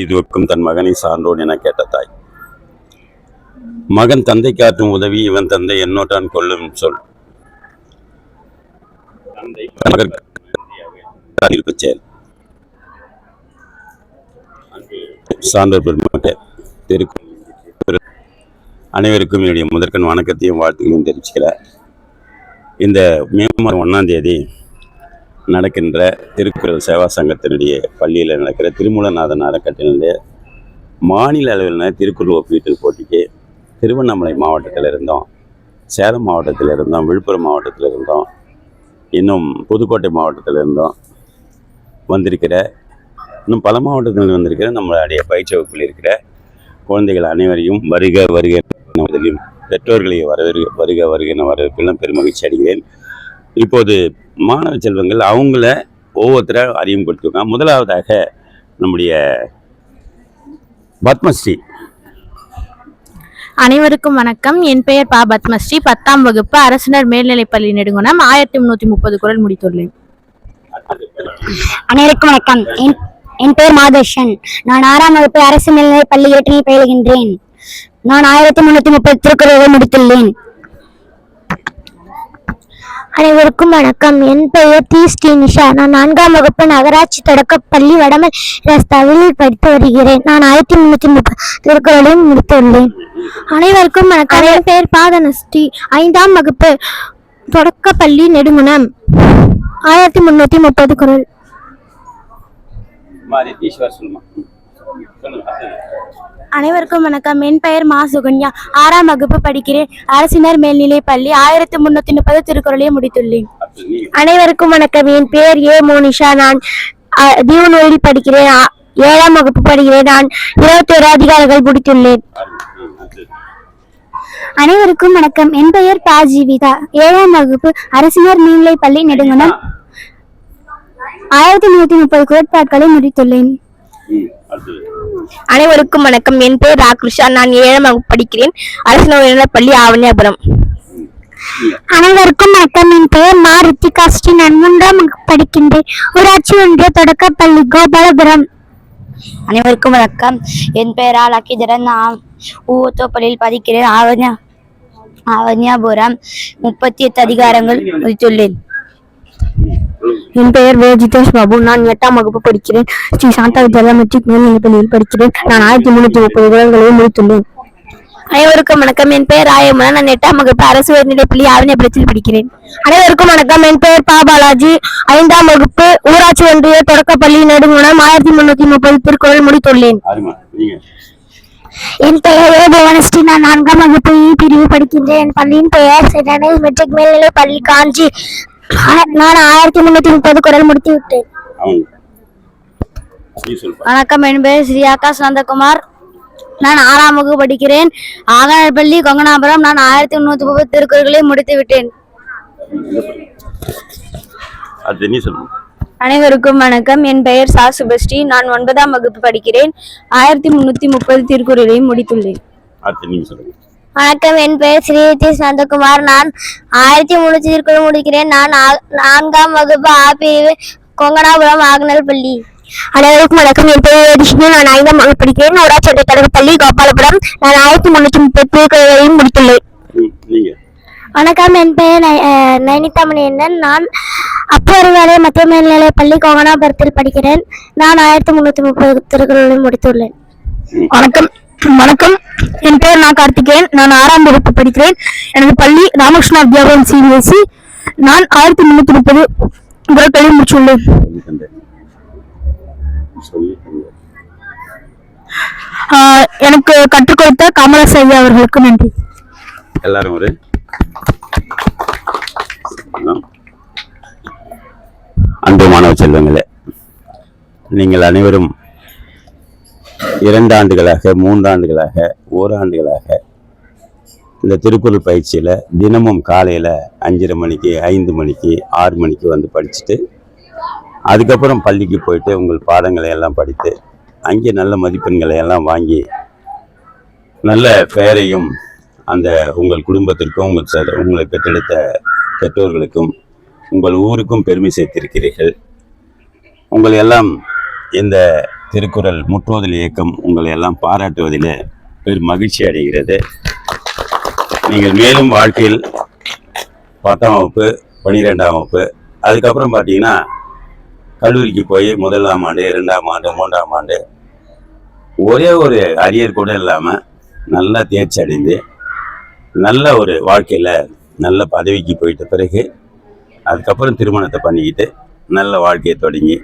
பெரிதுவக்கும் தன் மகனை சான்றோன் என கேட்ட தாய். மகன் தந்தை காட்டும் உதவி இவன் தந்தை என்னோட்டான் கொள்ளும் சொல். செயல் சான்றோர் பெருமக்கள் திருக்கு அனைவருக்கும் என்னுடைய முதற்கண் வணக்கத்தையும் வாழ்த்துக்களையும் தெரிவிச்சுக்கிறேன். இந்த மே மாதம் ஒன்றாம் தேதி நடக்கின்ற திருக்குறள் சேவா சங்கத்தினுடைய பள்ளியில் நடக்கிற திருமூலநாதன் அறக்கட்டினுடைய மாநில அளவிலான திருக்குறள் ஒப்பீட்டு போட்டிக்கு திருவண்ணாமலை மாவட்டத்தில் இருந்தோம் சேலம் மாவட்டத்தில் இருந்தோம் விழுப்புரம் மாவட்டத்தில் இருந்தோம் இன்னும் புதுக்கோட்டை மாவட்டத்தில் இருந்தோம் வந்திருக்கிற இன்னும் பல மாவட்டத்தில் வந்திருக்கிற நம்மளுடைய பயிற்சி வகுப்பில் இருக்கிற குழந்தைகள் அனைவரையும் வருக வருக பெற்றோர்களையும் பெற்றோர்களை வரவேற்க வருக வருக வரவேற்பெல்லாம் பெரும் பெருமகிழ்ச்சி அடைகிறேன் இப்போது மாணவ செல்வங்கள் அவங்கள ஒவ்வொருத்தரை அறிமுகப்படுத்திருக்காங்க முதலாவதாக நம்முடைய பத்மஸ்ரீ. அனைவருக்கும் வணக்கம். என் பெயர் பா பத்மஸ்ரீ. பத்தாம் வகுப்பு அரசினர் மேல்நிலைப்பள்ளி நெடுங்குணம். ஆயிரத்தி முன்னூத்தி முப்பது குரல் முடித்துள்ளேன். அனைவருக்கும் வணக்கம். என் என் பெயர் மாதர்ஷன். நான் ஆறாம் வகுப்பு அரசு மேல்நிலைப் பள்ளி இரட்டினில் பயிலுகின்றேன். நான் ஆயிரத்தி முன்னூத்தி முப்பது திருக்குறளை முடித்துள்ளேன். அனைவருக்கும் வணக்கம். என் பெயர் டி ஸ்ரீனிஷா. நான் நான்காம் வகுப்பு நகராட்சி தொடக்கப் பள்ளி வடமல் ரஸ்தாவில் படித்து வருகிறேன். நான் ஆயிரத்தி முன்னூற்றி முப்பது திருக்குறளையும் முடித்துள்ளேன். அனைவருக்கும் வணக்கம். என் பெயர் பாதனஸ்ரீ. ஐந்தாம் வகுப்பு தொடக்கப்பள்ளி நெடுங்குணம். ஆயிரத்தி முன்னூற்றி முப்பது குரல். அனைவருக்கும் வணக்கம். என் பெயர் மா சுகன்யா. ஆறாம் வகுப்பு படிக்கிறேன். அரசினர் மேல்நிலை பள்ளி ஆயிரத்தி முன்னூத்தி முப்பது திருக்குறளையும் முடித்துள்ளேன். அனைவருக்கும் வணக்கம். என் பெயர் ஏ மோனிஷா. நான் தீவனூரில் படிக்கிறேன். ஏழாம் வகுப்பு படிக்கிறேன். நான் இருபத்தி ஒரு அதிகாரிகள் முடித்துள்ளேன். அனைவருக்கும் வணக்கம். என் பெயர் பா ஜீவிதா. ஏழாம் வகுப்பு அரசினர் மேல்நிலை பள்ளி நெடுங்குணம் ஆயிரத்தி நூத்தி முப்பது கோட்பாட்களை முடித்துள்ளேன். அனைவருக்கும் வணக்கம். என் பெயர் ராக்ருஷா. நான் ஏழாம் வகுப்பு படிக்கிறேன். அரசினர் பள்ளி ஆவணியாபுரம். அனைவருக்கும் வணக்கம். என் பெயர் மா ரித்திகா. ஸ்ரீ நான் மூன்றாம் வகுப்பு படிக்கின்றேன். ஊராட்சி ஒன்றிய தொடக்கப்பள்ளி கோபாலபுரம். அனைவருக்கும் வணக்கம். என் பெயர் லக்கிதரன் நான் ஊத்தோப்பள்ளியில் படிக்கிறேன். ஆவணியா ஆவணியாபுரம். முப்பத்தி எட்டு அதிகாரங்கள் முடித்துள்ளேன் என் பெயர் வே. ஜிதேஷ் பாபு. நான் எட்டாம் வகுப்பு படிக்கிறேன். ஸ்ரீ சாந்தா வித்யாலயா மெட்ரிக் மேல்நிலைப் பள்ளியில் படிக்கிறேன். நான் ஆயிரத்தி முன்னூத்தி முப்பது விவரங்களையும் முடித்துள்ளேன் அனைவருக்கும் வணக்கம். என் பெயர் ராயமனா நான் எட்டாம் வகுப்பு அரசு உயர்நிலைப்பள்ளி ஆவணியபுரத்தில் படிக்கிறேன். அனைவருக்கும் வணக்கம். என் பெயர் பா. பாலாஜி. ஐந்தாம் வகுப்பு ஊராட்சி ஒன்றிய தொடக்கப்பள்ளி நெடுங்குணம் ஆயிரத்தி முன்னூத்தி முப்பது திருக்குறள் முடித்துள்ளேன். என் பெயர் ஏ. புவனஸ்ரீ. நான் நான்காம் வகுப்பு இ. பிரிவு படிக்கின்றேன். என் பள்ளியின் பெயர் சென்னை மெட்ரிக் மேல்நிலைப் பள்ளி காஞ்சி. நான் ஆயிரத்தி முன்னூத்தி முப்பது குரல் முடித்து விட்டேன். வணக்கம் என் பெயர் ஸ்ரீ ஆகாஷ் நந்தகுமார். நான் ஆறாம் வகுப்பு படிக்கிறேன். ஆகனப்பள்ளி கொங்கனாபுரம் நான் ஆயிரத்தி முன்னூத்தி முப்பது திருக்குறள்களை முடித்து விட்டேன். அனைவருக்கும் வணக்கம். என் பெயர் சா. சுபஸ்ரீ. நான் ஒன்பதாம் வகுப்பு படிக்கிறேன். ஆயிரத்தி முன்னூத்தி முப்பது திருக்குறளையும் முடித்துள்ளேன். வணக்கம். என் பெயர் ஸ்ரீ நிதிஷ் நந்தகுமார் நான் ஆயிரத்தி முன்னூத்தி திருக்குறள் முடிக்கிறேன். நான் நான்காம் வகுப்பு ஆ பிரிவு கொங்கனாபுரம் ஆகனல் பள்ளி. அனைவருக்கும் வணக்கம். என் பெயர் விஷ்ணு நான் ஐந்தாம் வகுப்பு படிக்கிறேன். ஊராட்சி ஒன்றிய பள்ளி கோபாலபுரம். நான் ஆயிரத்தி முன்னூத்தி முப்பது திருக்குறளையும் முடித்துள்ளேன். வணக்கம். என் பெயர் நை- அஹ் நைனிதாமணி என்னன் நான் அப்பொருவரை மத்திய மேல்நிலைப் பள்ளி கோகனாபுரத்தில் படிக்கிறேன். நான் ஆயிரத்தி முன்னூத்தி முப்பது திருக்குறளையும் முடித்துள்ளேன். வணக்கம். வணக்கம். என் பெயர் நான் கார்த்திகேயன். நான் ஆறாம் வகுப்பு படிக்கிறேன். எனது பள்ளி ராமகிருஷ்ணா வித்யாபுரம் சிபிஎஸ்சி நான் ஆயிரத்தி முன்னூத்தி முப்பது குரல்களையும் முடித்துள்ளேன் சொல்லி எனக்கு கற்றுக் கொடுத்த காமராஜ் ஐயா அவர்களுக்கு நன்றி. எல்லாரும் ஒரு அன்பு மாணவ செல்வங்களே நீங்கள் அனைவரும் இரண்டு ஆண்டுகளாக மூன்றாண்டுகளாக ஓராண்டுகளாக இந்த திருக்குறள் பயிற்சியில் தினமும் காலையில் அஞ்சரை மணிக்கு ஐந்து மணிக்கு ஆறு மணிக்கு வந்து படிச்சுட்டு அதுக்கப்புறம் பள்ளிக்கு போயிட்டு உங்கள் பாடங்களை எல்லாம் படித்து அங்கே நல்ல மதிப்பெண்களை எல்லாம் வாங்கி நல்ல பெயரையும் அந்த உங்கள் குடும்பத்திற்கும் உங்கள் ச- உங்களை பெற்றெடுத்த பெற்றோர்களுக்கும் உங்கள் ஊருக்கும் பெருமை சேர்த்திருக்கிறீர்கள். உங்களை எல்லாம் இந்த திருக்குறள் முற்றுவதல் இயக்கம் உங்களை எல்லாம் பாராட்டுவதில் பெரும் மகிழ்ச்சி அடைகிறது. நீங்கள் மேலும் வாழ்க்கையில் பத்தாம் வகுப்பு பன்னிரெண்டாம் வகுப்பு அதுக்கப்புறம் பார்த்தீங்கன்னா கல்லூரிக்கு போய் முதலாம் ஆண்டு இரண்டாம் ஆண்டு மூன்றாம் ஆண்டு ஒரே ஒரு அரியர் கூட இல்லாமல் நல்லா தேர்ச்சி அடைந்து நல்ல ஒரு வாழ்க்கையில் நல்ல பதவிக்கு போயிட்ட பிறகு அதுக்கப்புறம் திருமணத்தை பண்ணிக்கிட்டு நல்ல வாழ்க்கையை தொடங்கி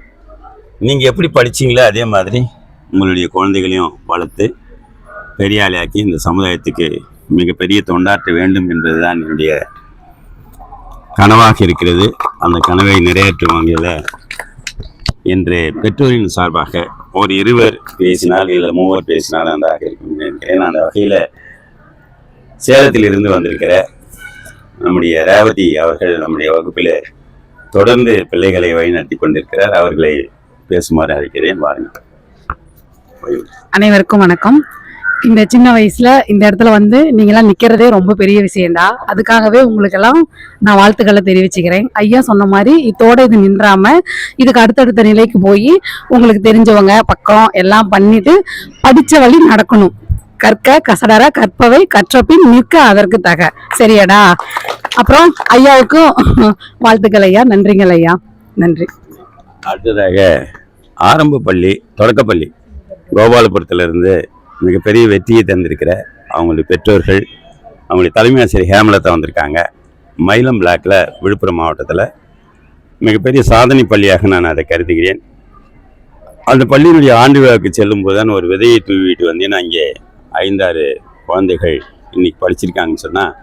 நீங்கள் எப்படி படிச்சீங்களோ அதே மாதிரி உங்களுடைய குழந்தைகளையும் வளர்த்து பெரிய ஆளாக்கி இந்த சமுதாயத்துக்கு மிகப்பெரிய தொண்டாற்ற வேண்டும் என்பதுதான் என்னுடைய கனவாக இருக்கிறது. அந்த கனவை நிறைவேற்றும் வகையில் என்று பெற்றோரின் சார்பாக ஒரு இருவர் பேசினால் இல்லை மூவர் பேசினால் நன்றாக இருக்கும் நினைக்கிறேன் அந்த வகையில் சேலத்தில் இருந்து வந்திருக்கிற நம்முடைய ரேவதி அவர்கள் நம்முடைய வகுப்பில் தொடர்ந்து பிள்ளைகளை வழிநடத்தி கொண்டிருக்கிறார். அவர்களை பேசுமாறு அழைக்கிறேன் வாருங்கள். அனைவருக்கும் வணக்கம். இந்த சின்ன வயசுல இந்த இடத்துல வந்து நீங்களாம் நிக்கிறதே ரொம்ப பெரிய விஷயம்தான் அதுக்காகவே உங்களுக்கெல்லாம் நான் வாழ்த்துக்களை தெரிவிச்சுக்கிறேன். ஐயா சொன்ன மாதிரி இதோட இது நின்றாம இதுக்கு அடுத்தடுத்த நிலைக்கு போய் உங்களுக்கு தெரிஞ்சவங்க பக்கம் எல்லாம் பண்ணிட்டு படிச்ச வழி நடக்கணும். கற்க கசடர கற்பவை கற்றபின் நிற்க அதற்கு தக. சரியாடா? அப்புறம் ஐயாவுக்கும் வாழ்த்துக்கள் ஐயா. நன்றிங்கள் ஐயா. நன்றி. அடுத்ததாக ஆரம்ப பள்ளி தொடக்கப்பள்ளி கோபாலபுரத்திலிருந்து மிகப்பெரிய வெற்றியை தந்திருக்கிற அவங்களுடைய பெற்றோர்கள் அவங்களுடைய தலைமை ஆசிரியர் ஹேமலதா வந்திருக்காங்க. மயிலம் பிளாக்ல விழுப்புரம் மாவட்டத்தில் மிகப்பெரிய சாதனை பள்ளியாக நான் அதை கருதுகிறேன். அந்த பள்ளியினுடைய ஆண்டு விழாவுக்கு செல்லும்போது தான் ஒரு விதையை தூவிட்டு வந்தேன்னா இங்கே ஐந்தாறு குழந்தைகள் இன்னைக்கு படிச்சிருக்காங்கன்னு சொன்னால்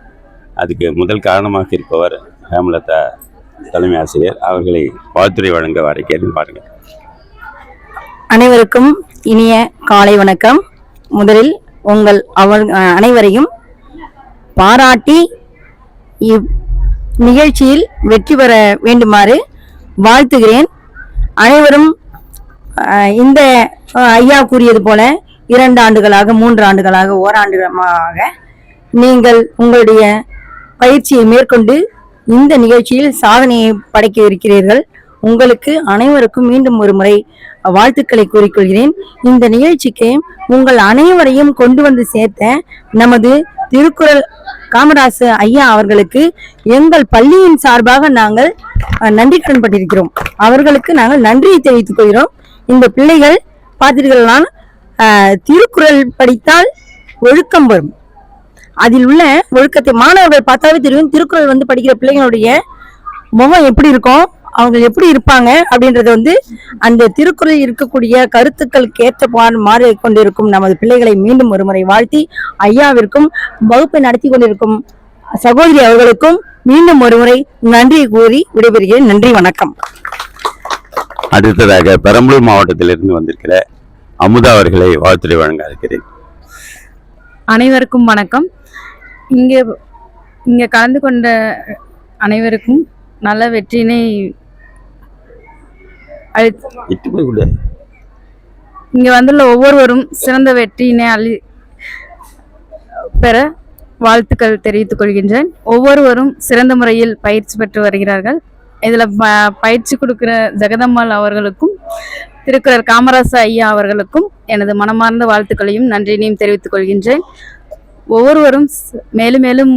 அதுக்கு முதல் காரணமாக இருப்பவர் ஹேமலதா தலைமை ஆசிரியர். அவர்களை வாழ்த்துறை வழங்க வரைக்கிறேன் பாருங்கள் அனைவருக்கும் இனிய காலை வணக்கம். முதலில் உங்கள் அவர் அனைவரையும் பாராட்டி இவ் நிகழ்ச்சியில் வெற்றி பெற வேண்டுமாறு வாழ்த்துகிறேன். அனைவரும் இந்த ஐயா கூறியது போல இரண்டு ஆண்டுகளாக மூன்று ஆண்டுகளாக ஓராண்டுகளாக நீங்கள் உங்களுடைய பயிற்சியை மேற்கொண்டு இந்த நிகழ்ச்சியில் சாதனையை படைக்க இருக்கிறீர்கள். உங்களுக்கு அனைவருக்கும் மீண்டும் ஒரு முறை வாழ்த்துக்களை கூறிக்கொள்கிறேன். இந்த நிகழ்ச்சிக்கு உங்கள் அனைவரையும் கொண்டு வந்து சேர்த்த நமது திருக்குறள் காமராசு ஐயா அவர்களுக்கு எங்கள் பள்ளியின் சார்பாக நாங்கள் நன்றி கடன் பட்டிருக்கிறோம் அவர்களுக்கு நாங்கள் நன்றியை தெரிவித்துக் கொள்கிறோம். இந்த பிள்ளைகள் பார்த்தீர்கள்னால் திருக்குறள் படித்தால் ஒழுக்கம் வரும். அதில் உள்ள ஒழுக்கத்தை மாணவர்கள் பார்த்தாவே தெரியும் திருக்குறள் வந்து படிக்கிற பிள்ளைங்களுடைய முகம் எப்படி இருக்கும்? அவங்க எப்படி இருப்பாங்க அப்படின்றது வந்து அந்த திருக்குறளில் இருக்கக்கூடிய கருத்துக்களுக்கு ஏற்ற மாறி கொண்டிருக்கும். நமது பிள்ளைகளை மீண்டும் ஒருமுறை வாழ்த்தி ஐயாவிற்கும் வகுப்பை நடத்தி கொண்டிருக்கும் சகோதரி அவர்களுக்கும் மீண்டும் ஒருமுறை நன்றியை கூறி விடைபெறுகிறேன். நன்றி வணக்கம். அடுத்ததாக பெரம்பலூர் மாவட்டத்திலிருந்து வந்திருக்கிற அமுதா அவர்களை வாழ்த்துறை வழங்க இருக்கிறேன். அனைவருக்கும் வணக்கம். இங்கே இங்கே கலந்து கொண்ட அனைவருக்கும் நல்ல வெற்றியினை போய் விடு இங்கே வந்துள்ள ஒவ்வொருவரும் சிறந்த வெற்றியினை அளி பெற வாழ்த்துக்கள் தெரிவித்துக் கொள்கின்றேன். ஒவ்வொருவரும் சிறந்த முறையில் பயிற்சி பெற்று வருகிறார்கள். இதில் ப பயிற்சி கொடுக்கிற ஜெகதம்மாள் அவர்களுக்கும் திருக்குறள் காமராச ஐயா அவர்களுக்கும் எனது மனமார்ந்த வாழ்த்துக்களையும் நன்றியினையும் தெரிவித்துக் கொள்கின்றேன். ஒவ்வொருவரும் மேலும் மேலும்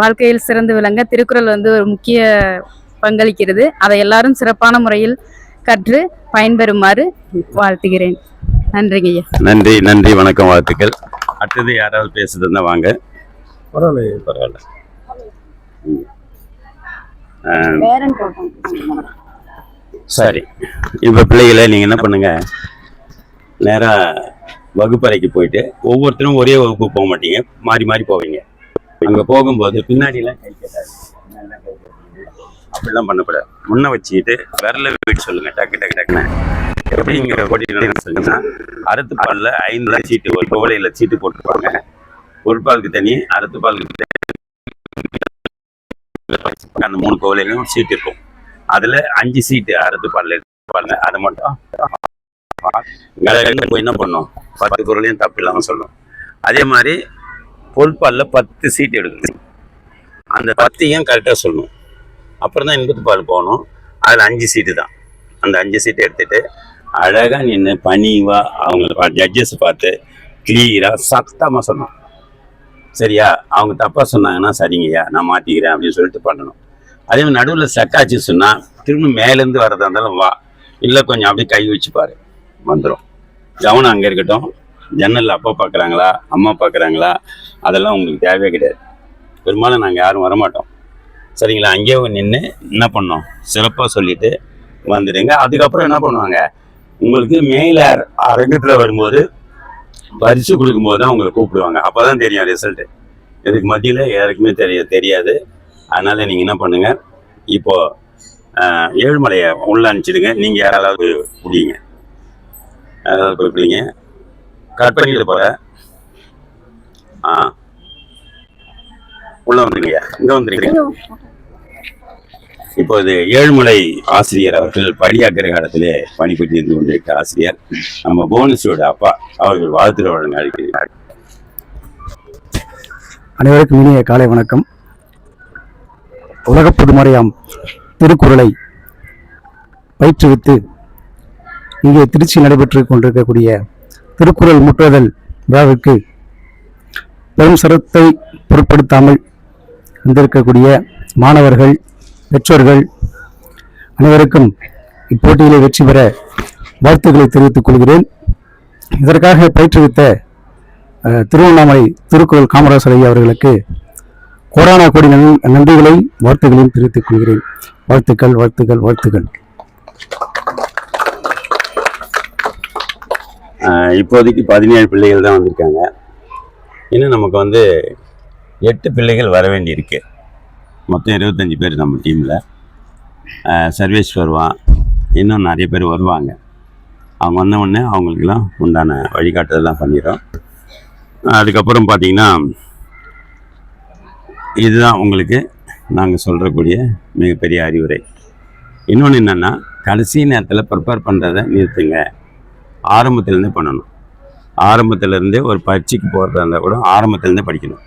வாழ்க்கையில் சிறந்து விளங்க திருக்குறள் வந்து ஒரு முக்கிய பங்களிக்கிறது. அதை எல்லாரும் சிறப்பான முறையில் கற்று பயன்பெறுமாறு வாழ்த்துகிறேன். நன்றிங்க ஐயா. நன்றி நன்றி வணக்கம் வாழ்த்துக்கள். அடுத்தது யாராவது பேசுறதுன்னா வாங்க. பரவாயில்ல. பரவாயில்ல சரி. இப்போ பிள்ளைகளை நீங்கள் என்ன பண்ணுங்க? நேராக வகுப்பறைக்கு போயிட்டு ஒவ்வொருத்தரும் ஒரே வகுப்பு போக மாட்டீங்க. மாறி மாறி போவீங்க. அங்கே போகும்போது பின்னாடிலாம் கை கேட்டாரு. அப்படிலாம் பண்ணக்கூடாது முன்ன வச்சுக்கிட்டு விரல வீட்டு சொல்லுங்க. டக்கு டக்கு டக்குன்னு. எப்படி இங்கே சொல்லுங்கன்னா அறுத்து பாலில் ஐந்து சீட்டு ஒரு கோவலையில் சீட்டு போட்டுருப்பாங்க ஒரு பாலுக்கு தனி அறுத்து பாலுக்கு அந்த மூணு கோவிலையும் சீட் இருக்கும். அதுல அஞ்சு சீட்டு அறுத்து பால்ல பாருங்க அதை மட்டும் கடகடன்னு போய் என்ன பண்ணும்? பத்து பொருளையும் தப்பு இல்லாம சொல்லணும் அதே மாதிரி பொல்பாலில் பத்து சீட் எடுக்கணும். அந்த பத்தையும் கரெக்டாக சொல்லணும் அப்புறம் தான் எண்பத்து பால் போகணும். அதில் அஞ்சு சீட்டு தான். அந்த அஞ்சு சீட்டு எடுத்துட்டு அழகாக நின்று பணிவாக அவங்க ஜட்ஜஸ் பார்த்து கிளியராக சத்தமாக சொன்னோம் சரியா? அவங்க தப்பாக சொன்னாங்கன்னா சரிங்கய்யா நான் மாற்றிக்கிறேன் அப்படின்னு சொல்லிட்டு பண்ணணும். அதே மாதிரி நடுவில் சக்காச்சு சொன்னால் திரும்ப மேலேருந்து வரதா இருந்தாலும் வா. இல்லை கொஞ்சம் அப்படியே கை வச்சு பாரு. வந்துடும் கவனம் அங்கே இருக்கட்டும். ஜன்னலில் அப்பா பார்க்குறாங்களா அம்மா பார்க்குறாங்களா அதெல்லாம் உங்களுக்கு தேவையே கிடையாது. பெரும்பாலும் நாங்கள் யாரும் வரமாட்டோம். சரிங்களா? அங்கேயே நின்று என்ன பண்ணோம்? சிறப்பாக சொல்லிட்டு வந்துடுங்க. அதுக்கப்புறம் என்ன பண்ணுவாங்க? உங்களுக்கு மேல அரங்கத்தில் வரும்போது பரிசு கொடுக்கும்போது தான் உங்களை கூப்பிடுவாங்க. அப்போ தான் தெரியும் ரிசல்ட்டு இதுக்கு மத்தியில் யாருக்குமே தெரிய தெரியாது. அதனால் நீங்கள் என்ன பண்ணுங்கள் இப்போது ஏழுமலையை உள்ள அனுப்பிச்சிடுங்க. நீங்கள் யாராவது பிடிங்க. யாராவது குறிப்பிடுங்க பிடிங்க. கட் பண்ணிட்டு ஆ. உள்ள வந்துருங்கய்யா இங்கே வந்துருங்க இப்போது ஏழுமலை ஆசிரியர் அவர்கள் படியாக்கிற காலத்திலே பணிபுரிந்து கொண்டிருக்க ஆசிரியர். நம்ம புவனேஸ்வரோட அப்பா அவர்கள் வாழ்த்துக்கள் வழங்க அழைக்கிறார் அனைவருக்கும் இனிய காலை வணக்கம். உலகப் பொதுமறையாம் திருக்குறளை பயிற்றுவித்து இங்கே திருச்சி நடைபெற்று கொண்டிருக்கக்கூடிய திருக்குறள் முற்றுதல் விழாவிற்கு பெரும் சிரத்தை பொருட்படுத்தாமல் வந்திருக்கக்கூடிய மாணவர்கள் பெற்றோர்கள் அனைவருக்கும் இப்போட்டியிலே வெற்றி பெற வாழ்த்துக்களை தெரிவித்துக் கொள்கிறேன். இதற்காக பயிற்றுவித்த திருவண்ணாமலை திருக்குறள் காமராசர் ஐயா அவர்களுக்கு கொரோனா கோடி நன்றிகளை வாழ்த்துக்களையும் தெரிவித்துக் கொள்கிறேன். வாழ்த்துக்கள் வாழ்த்துக்கள் வாழ்த்துக்கள். இப்போதைக்கு பதினேழு பிள்ளைகள் தான் வந்திருக்காங்க. இன்னும் நமக்கு வந்து எட்டு பிள்ளைகள் வர வேண்டியிருக்கு. மொத்தம் இருபத்தஞ்சி பேர் நம்ம டீமில். சர்வீஸ் வருவான் இன்னும் நிறைய பேர் வருவாங்க. அவங்க வந்த உடனே அவங்களுக்கெல்லாம் உண்டான வழிகாட்டுதெல்லாம் பண்ணிடுறோம். அதுக்கப்புறம் பார்த்தீங்கன்னா இதுதான் உங்களுக்கு நாங்கள் சொல்கிறக்கூடிய மிகப்பெரிய அறிவுரை. இன்னொன்று என்னென்னா கடைசி நேரத்தில் ப்ரிப்பேர் பண்ணுறதை நிறுத்துங்க. ஆரம்பத்துலேருந்தே பண்ணணும். ஆரம்பத்துலேருந்தே ஒரு பயிற்சிக்கு போகிறதா இருந்தால் கூட ஆரம்பத்துலேருந்தே படிக்கணும்.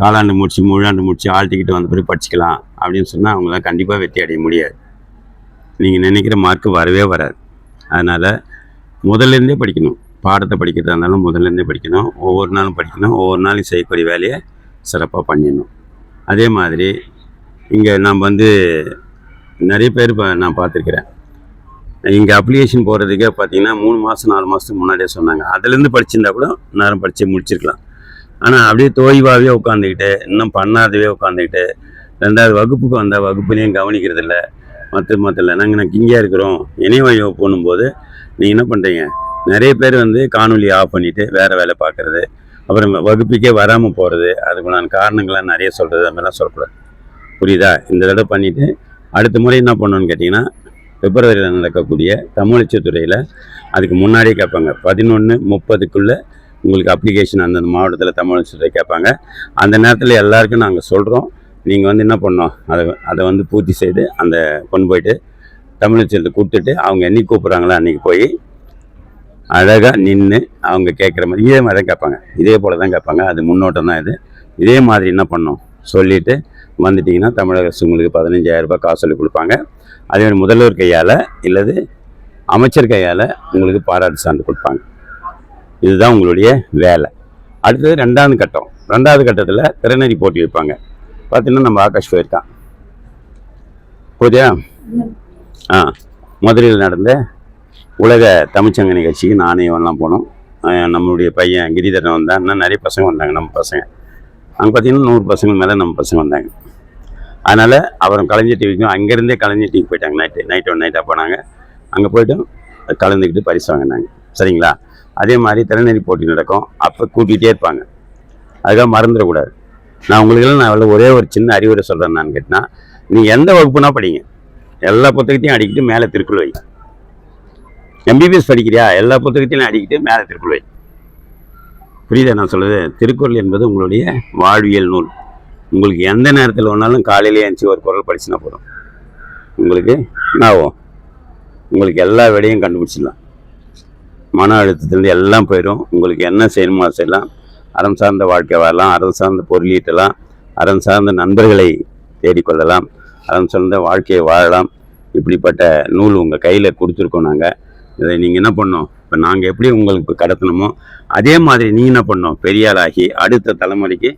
காலாண்டு முடிச்சு முழாண்டு முடிச்சு ஆழ்த்திக்கிட்டு வந்த பிறகு படிச்சுக்கலாம் அப்படின்னு சொன்னால் அவங்களால கண்டிப்பாக வெற்றி அடைய முடியாது. நீங்கள் நினைக்கிற மார்க் வரவே வராது. அதனால் முதல்லேருந்தே படிக்கணும். பாடத்தை படிக்கிறதா இருந்தாலும் முதல்லேருந்தே படிக்கணும். ஒவ்வொரு நாளும் படிக்கணும். ஒவ்வொரு நாளையும் செய்யக்கூடிய வேலையை சிறப்பாக பண்ணிடணும். அதே மாதிரி இங்கே நம்ம வந்து நிறைய பேர் இப்போ நான் பார்த்துருக்குறேன். இங்கே அப்ளிகேஷன் போகிறதுக்கே பார்த்தீங்கன்னா மூணு மாதம் நாலு மாதத்துக்கு முன்னாடியே சொன்னாங்க. அதுலேருந்து படிச்சிருந்தா கூட நேரம் படித்து முடிச்சிருக்கலாம். ஆனால் அப்படியே தோய்வாகவே உட்காந்துக்கிட்டு இன்னும் பண்ணாதவே உட்காந்துக்கிட்டு ரெண்டாவது வகுப்புக்கு வந்தால் வகுப்புலேயும் கவனிக்கிறது இல்லை மற்ற மற்ற நாங்கள் நாங்கள் கிங்கியாக இருக்கிறோம் இணையவழி போகும்போது நீங்கள் என்ன பண்ணுறீங்க நிறைய பேர் வந்து காணொலி ஆஃப் பண்ணிவிட்டு வேறு வேலை பார்க்குறது அப்புறம் வகுப்புக்கே வராமல் போகிறது அதுக்குள்ளான காரணங்கள்லாம் நிறைய சொல்கிறது அது மாதிரிலாம் சொல்லக்கூடாது. புரியுதா? இந்த தடவை பண்ணிவிட்டு அடுத்த முறை என்ன பண்ணணும்னு கேட்டிங்கன்னா பிப்ரவரியில் நடக்கக்கூடிய தமிழச்சித்துறையில் அதுக்கு முன்னாடியே கேட்பாங்க. பதினொன்று முப்பதுக்குள்ளே உங்களுக்கு அப்ளிகேஷன் அந்தந்த மாவட்டத்தில் தமிழச்சித்துறை கேட்பாங்க. அந்த நேரத்தில் எல்லாருக்கும் நாங்கள் சொல்கிறோம் நீங்கள் வந்து என்ன பண்ணோம் அதை அதை வந்து பூர்த்தி செய்து அந்த கொண்டு போயிட்டு தமிழச்சியத்தை கொடுத்துட்டு அவங்க என்னைக்கு கூப்பிட்றாங்களோ அன்றைக்கி போய் அழகாக நின்று அவங்க கேட்குற மாதிரி இதே மாதிரி தான் கேட்பாங்க. இதே போல் தான் கேட்பாங்க. அது முன்னோட்டம் தான் இது. இதே மாதிரி என்ன பண்ணோம் சொல்லிவிட்டு வந்துட்டிங்கன்னா தமிழக அரசு உங்களுக்கு பதினஞ்சாயிரம் ரூபாய் காசோலை கொடுப்பாங்க. அதே மாதிரி முதல்வர் கையால் இல்லது அமைச்சர் கையால் உங்களுக்கு பாராட்டு சான்று கொடுப்பாங்க. இதுதான் உங்களுடைய வேலை. அடுத்தது ரெண்டாவது கட்டம். ரெண்டாவது கட்டத்தில் திறனறி போட்டி வைப்பாங்க. பார்த்தீங்கன்னா நம்ம ஆகாஷ் போயிருக்கான். போதியா ஆ மதுரையில் நடந்த உலக தமிழ்ச்சங்க நிகழ்ச்சிக்கு நானே போனோம். நம்மளுடைய பையன் கிரிதரன் வந்தான். இன்னும் நிறைய பசங்க வந்தாங்க நம்ம பசங்க. அங்கே பார்த்தீங்கன்னா நூறு பசங்க மேலே நம்ம பசங்க வந்தாங்க. அதனால் அவரும் கலைஞர் டிவிக்கும் அங்கேருந்தே கலைஞர் டிவிக்கு போயிட்டாங்க. நைட்டு நைட் ஒன் நைட்டாக போனாங்க. அங்கே போய்ட்டும் கலந்துக்கிட்டு பரிசு வாங்கினாங்க. சரிங்களா? அதே மாதிரி திறநெறி போட்டி நடக்கும். அப்போ கூட்டிகிட்டே இருப்பாங்க. அதுக்காக மறந்துடக்கூடாது. நான் உங்களுக்கெல்லாம் நான் அவ்வளோ ஒரே ஒரு சின்ன அறிவுரை சொல்கிறேன் நான் கேட்டினா நீங்கள் எந்த வகுப்புனா படிங்க. எல்லா புத்தகத்தையும் அடிக்கிட்டு மேலே திருக்குள் வை. எம்பிபிஎஸ் படிக்கிறியா? எல்லா புத்தகத்தையும் அடிக்கிட்டு மேலே திருக்குள் வை. புரியுதா நான் சொல்கிறது திருக்குறள் என்பது உங்களுடைய வாழ்வியல் நூல். உங்களுக்கு எந்த நேரத்தில் வேணாலும் காலையிலே எழுந்துச்சி ஒரு குரல் படிச்சுனா போதும். உங்களுக்கு என்ன ஆகும் உங்களுக்கு எல்லா விடையும் கண்டுபிடிச்சிடலாம். மன அழுத்தத்துலேருந்து எல்லாம் போயிடும் உங்களுக்கு என்ன செய்யணுமோ செய்யலாம். அறம் சார்ந்த வாழ்க்கை வாழலாம். அறம் சார்ந்த பொருளீட்டலாம் அறம் சார்ந்த நண்பர்களை தேடிக்கொள்ளலாம். அறம் சார்ந்த வாழ்க்கையை வாழலாம். இப்படிப்பட்ட நூல் உங்கள் கையில் கொடுத்துருக்கோம் நாங்கள் இதை நீங்கள் என்ன பண்ணணும்? இப்போ நாங்கள் எப்படி உங்களுக்கு கடத்தணுமோ அதே மாதிரி நீ என்ன பண்ணணும்? பெரியாளாகி அடுத்த தலைமுறைக்கு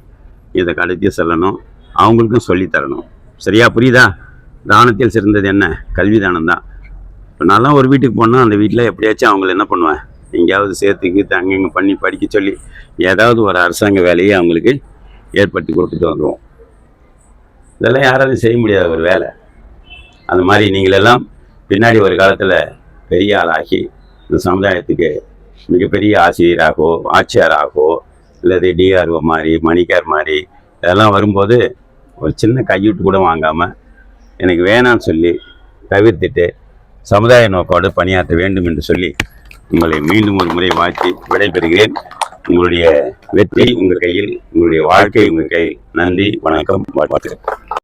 இதை கடத்தி செல்லணும். அவங்களுக்கும் சொல்லித்தரணும் சரியா? புரியுதா? தானத்தில் சிறந்தது என்ன? கல்வி தானம் தான் இப்போ நான்லாம் ஒரு வீட்டுக்கு போனால் அந்த வீட்டில் எப்படியாச்சும் அவங்கள என்ன பண்ணுவேன்? எங்கேயாவது சேர்த்துக்கிட்டு அங்கங்கே பண்ணி படிக்க சொல்லி ஏதாவது ஒரு அரசாங்க வேலையை அவங்களுக்கு ஏற்படுத்தி கொடுத்துட்டு வந்துடுவோம் இதெல்லாம் யாராலும் செய்ய முடியாத ஒரு வேலை. அந்த மாதிரி நீங்களெல்லாம் பின்னாடி ஒரு காலத்தில் பெரிய ஆளாகி இந்த சமுதாயத்துக்கு மிகப்பெரிய ஆசிரியராகவோ ஆட்சியராகவோ இல்லது டிஆர்ஓ மாதிரி மணிக்கார் மாதிரி இதெல்லாம் வரும்போது ஒரு சின்ன கையூட்டு கூட வாங்காமல் எனக்கு வேணான்னு சொல்லி தவிர்த்துட்டு சமுதாய நோக்கோடு பணியாற்ற வேண்டும் என்று சொல்லி உங்களை மீண்டும் ஒரு முறை வாழ்த்தி விடைபெறுகிறேன். உங்களுடைய வெற்றி உங்கள் கையில் உங்களுடைய வாழ்க்கை உங்கள் கையில். நன்றி வணக்கம் வாழ்த்துக்கள்.